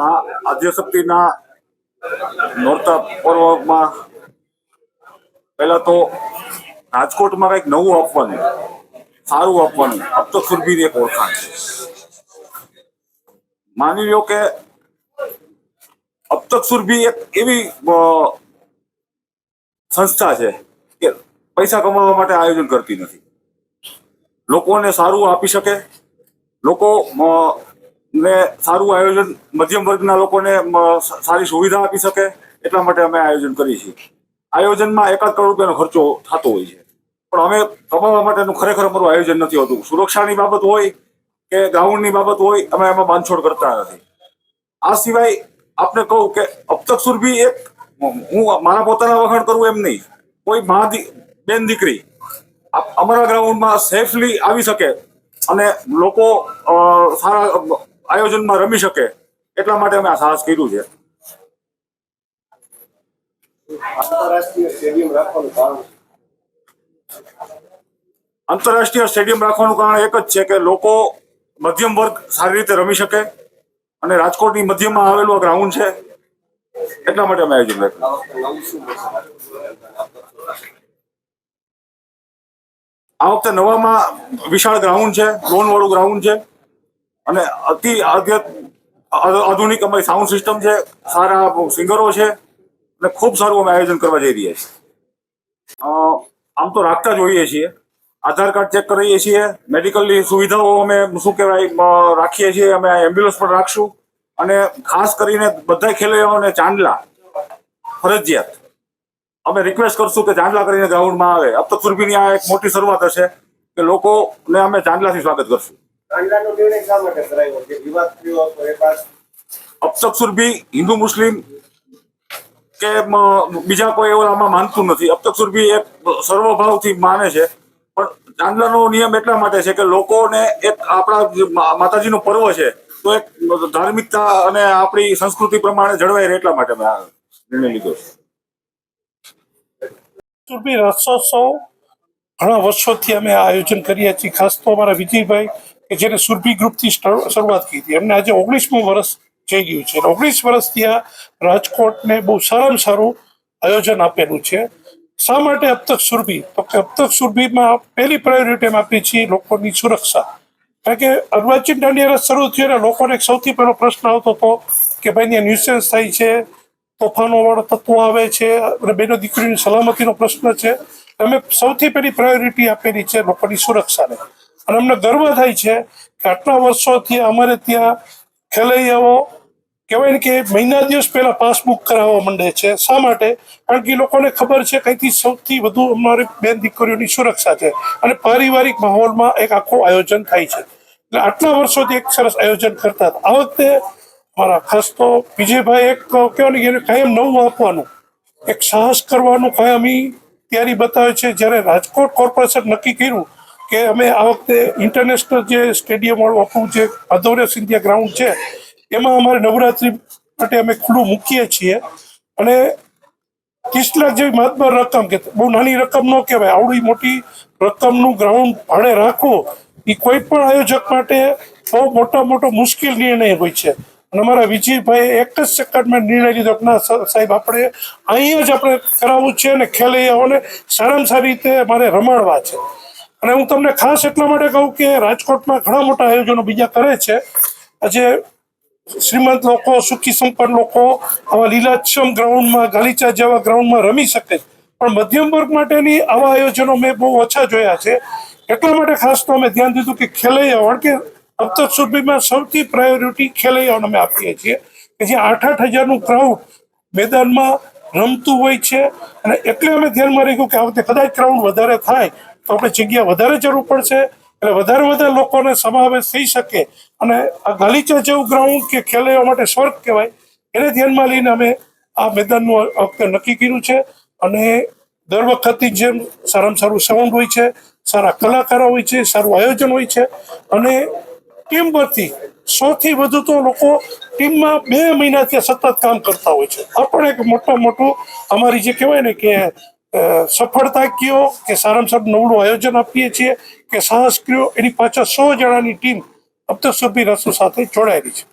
માં આદ્યશક્તિના નોરતા પર્વમાં પહેલા તો રાજકોટમાં કંઈક નવું આપવાનું, સારું આપવાનું અબ તો એક ઓળખાણ છે. માની લ્યો કે અબ સુરભી એક એવી સંસ્થા છે કે પૈસા કમાવા માટે આયોજન કરતી નથી. લોકોને સારું આપી શકે, લોકો ને સારું આયોજન મધ્યમ વર્ગના લોકોને સારી સુવિધા આપી શકે એટલા માટે અમે આયોજન કરીએ છીએ. આયોજનમાં એકાદ કરોડ રૂપિયાનો ખર્ચો થતો હોય છે. પણ અમે કમાવા માટેનું ખરેખર અમારું આયોજન નથી હોતું. સુરક્ષાની બાબત હોય કે ગ્રાઉન્ડની બાબત હોય, અમે એમાં બાંધછોડ કરતા નથી. આ સિવાય આપને કહું કે અબ સુરભી એક, હું મારા પોતાના વખાણ કરું એમ નહીં. કોઈ મા બેન દીકરી અમારા ગ્રાઉન્ડમાં સેફલી આવી શકે અને લોકો સારા આયોજનમાં રમી શકે એટલા માટે અમે આ સાહસ કર્યું છે. આંતરરાષ્ટ્રીય સ્ટેડિયમ રાખવાનું કારણ એક જ છે કે લોકો મધ્યમ વર્ગ સારી રીતે રમી શકે અને રાજકોટની મધ્યમાં આવેલું આ ગ્રાઉન્ડ છે. એટલા માટે અમે આયોજન રાખ્યું. આ વખતે નવામાં વિશાળ ગ્રાઉન્ડ છે લોન વાળું ગ્રાઉન્ડ છે. અને અતિ આધુનિક અમારી સાઉન્ડ સિસ્ટમ છે. સારા સિંગરો છે. અને ખૂબ સારું અમે આયોજન કરવા જઈ રહ્યા છીએ. આમ તો રાખતા જ હોઈએ છીએ. આધાર કાર્ડ ચેક કરીએ છીએ. મેડિકલની સુવિધાઓ અમે, શું કહેવાય રાખીએ છીએ. અમે એમ્બ્યુલન્સ પણ રાખશું. અને ખાસ કરીને બધા ખેલૈયાઓને ચાંદલા ફરજિયાત. અમે રિક્વેસ્ટ કરશું કે ચાંદલા કરીને ગ્રાઉન્ડમાં આવે. અબ તો સુરભીની આ એક મોટી શરૂઆત હશે કે લોકોને અમે ચાંદલાથી સ્વાગત કરશું. કાંડાનો નિર્ણય શા માટે કરાયો? જે વિવાદ થયો હતો એ પાસ? અબ સુરભી હિન્દુ મુસ્લિમ કે બીજા કોઈ એવું આમાં માનતું નથી. અબ એ સુરભી સર્વભાવથી માને છે. પણ ચાંદલાનો નિયમ એટલા માટે છે કે લોકોને એક આપણા માતાજીનો પર્વ છે તો એક ધાર્મિકતા અને આપણી સંસ્કૃતિ પ્રમાણે જળવાઈ રહે એટલા માટે મેં આ નિર્ણય લીધો છે. સુરભી રથોત્સવ ઘણા વર્ષોથી અમે આ આયોજન કરીએ છીએ. ખાસ તો અમારા વિજયભાઈ કે જેને સુરભી ગ્રુપથી શરૂઆત કરી હતી. એમને આજે ઓગણીસમું વર્ષ જઈ ગયું છે. ઓગણીસ વર્ષથી આ રાજકોટને બહુ સારામાં સારું આયોજન આપેલું છે. શા માટે અબતક સુરભી? તો કે અબતક સુરભીમાં પહેલી પ્રાયોરિટી અમે આપીએ છીએ લોકોની સુરક્ષા. કારણ કે અર્વાચીન દાંડિયા રસ શરૂ થયો ને લોકોને સૌથી પહેલો પ્રશ્ન આવતો હતો કે ભાઈ ત્યાં ન્યુસન્સ થાય છે, તોફાનોવાળો તત્વો આવે છે, અને બેનો દીકરીની સલામતીનો પ્રશ્ન છે. અમે સૌથી પહેલી પ્રાયોરિટી આપેલી છે લોકોની સુરક્ષાને. અને અમને ગર્વ થાય છે કે આટલા વર્ષોથી અમારે ત્યાં ખેલૈયાઓ કહેવાય ને કે મહિના દિવસ પહેલા પાસબુક કરાવવા માંડે છે. શા માટે? કારણ કે લોકોને ખબર છે કંઈથી સૌથી વધુ અમારી બેન દીકરીઓની સુરક્ષા છે અને પારિવારિક માહોલમાં એક આખું આયોજન થાય છે. એટલે આટલા વર્ષોથી એક સરસ આયોજન કરતા હતા. આ વખતે મારા ખાસ તો વિજયભાઈ એક કહેવાય ને એને કાયમ નવું આપવાનું, એક સાહસ કરવાનું કાયમી તૈયારી બતાવે છે. જ્યારે રાજકોટ કોર્પોરેશન નક્કી કર્યું કે અમે આ વખતે ઇન્ટરનેશનલ જે સ્ટેડિયમ આપણું જે અધોરે સિંધિયા ગ્રાઉન્ડ છે, એમાં અમારે નવરાત્રી માટે અમે ખુલ્લું મૂકીએ છીએ. અને ત્રીસ લાખ જેવી મહત્તમ રકમ કે બહુ નાની રકમ ન કહેવાય, આવડી મોટી રકમનું ગ્રાઉન્ડ ભાડે રાખવું, એ કોઈ પણ આયોજક માટે બહુ મોટા મોટો મુશ્કેલ નિર્ણય હોય છે. અને અમારા વિજયભાઈ એક જ સેકન્ડમાં નિર્ણય લીધો ના સાહેબ, આપણે અહીંયા જ આપણે કરાવવું છે અને ખેલૈયાઓને સારામાં સારી રીતે અમારે રમાડવા છે. અને હું તમને ખાસ એટલા માટે કહું કે રાજકોટમાં ઘણા મોટા આયોજનો બીજા કરે છે. આજે શ્રીમંત લોકો, સુખી સંપન્ન લોકો આવા લીલાક્ષમ ગ્રાઉન્ડમાં ગાલીચા જેવા ગ્રાઉન્ડમાં રમી શકે. છે. પણ મધ્યમ વર્ગ માટેની આવા આયોજનો મેં બહુ ઓછા જોયા છે. એટલા માટે ખાસ તો અમે ધ્યાન દીધું કે કારણ કે અત્યાર સુધીમાં સૌથી પ્રાયોરિટી ખેલૈયાઓને અમે આપીએ છીએ. કે જે આઠ આઠ હજારનું ક્રાઉડ મેદાનમાં રમતું હોય છે. અને એટલે અમે ધ્યાનમાં રાખ્યું કે આ વખતે કદાચ ક્રાઉડ વધારે થાય તો આપણે જગ્યા વધારે જરૂર પડશે એટલે વધારે વધારે લોકોને સમાવેશ થઈ શકે. અને આ ગાલીચા જેવું ગ્રાઉન્ડ કે ખેલૈયાઓ માટે સ્વર્ગ કહેવાય, એને ધ્યાનમાં લઈને અમે આ મેદાનનું વખતે નક્કી કર્યું છે. અને દર વખતની જેમ સારામાં સારું સાઉન્ડ હોય છે, સારા કલાકારો હોય છે, સારું આયોજન હોય છે. અને ટીમ પરથી સૌથી વધુ તો લોકો ટીમમાં બે મહિનાથી સતત કામ કરતા હોય છે. આ પણ એક મોટા મોટું અમારી જે કહેવાય ને કે સફળતા કયો કે સારામાં સારું નવડું આયોજન આપીએ છીએ કે સાહસ કયો એની પાછળ સો જણાની ટીમ અબ તો રસુ સાથે જોડાયેલી છે.